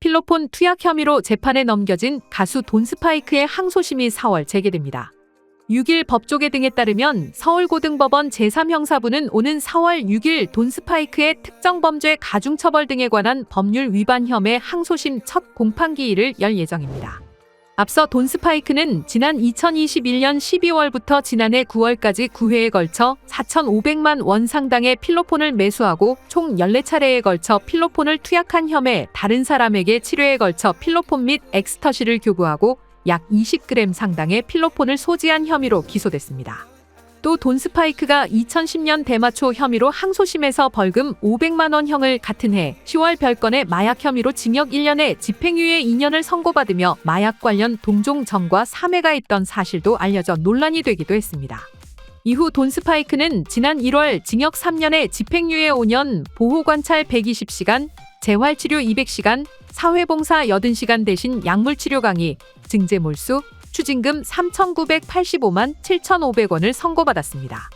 필로폰 투약 혐의로 재판에 넘겨진 가수 돈스파이크의 항소심이 4월 재개됩니다. 6일 법조계 등에 따르면 서울고등법원 제3형사부는 오는 4월 6일 돈스파이크의 특정 범죄 가중처벌 등에 관한 법률 위반 혐의 항소심 첫 공판기일을 열 예정입니다. 앞서 돈 스파이크는 지난 2021년 12월부터 지난해 9월까지 9회에 걸쳐 4,500만 원 상당의 필로폰을 매수하고 총 14차례에 걸쳐 필로폰을 투약한 혐의 다른 사람에게 치료에 걸쳐 필로폰 및 엑스터시를 교부하고 약 20g 상당의 필로폰을 소지한 혐의로 기소됐습니다. 또 돈 스파이크가 2010년 대마초 혐의로 항소심에서 벌금 500만 원형을 같은 해 10월 별건의 마약 혐의로 징역 1년에 집행유예 2년을 선고받으며 마약 관련 동종 전과 3회가 있던 사실도 알려져 논란이 되기도 했습니다. 이후 돈 스파이크는 지난 1월 징역 3년에 집행유예 5년, 보호관찰 120시간, 재활치료 200시간, 사회봉사 80시간 대신 약물치료 강의, 증제 몰수, 추징금 3,985만 7,500원을 선고받았습니다.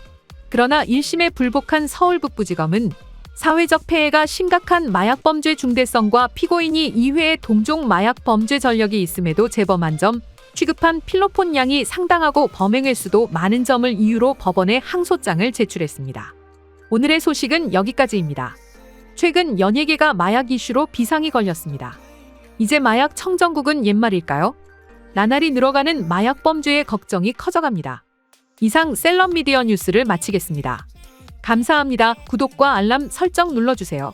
그러나 1심에 불복한 서울북부지검은 사회적 폐해가 심각한 마약 범죄 중대성과 피고인이 2회의 동종 마약 범죄 전력이 있음에도 재범한 점, 취급한 필로폰 양이 상당하고 범행 횟수도 많은 점을 이유로 법원에 항소장을 제출했습니다. 오늘의 소식은 여기까지입니다. 최근 연예계가 마약 이슈로 비상이 걸렸습니다. 이제 마약 청정국은 옛말일까요? 나날이 늘어가는 마약 범죄의 걱정이 커져갑니다. 이상 셀럽미디어 뉴스를 마치겠습니다. 감사합니다. 구독과 알람 설정 눌러주세요.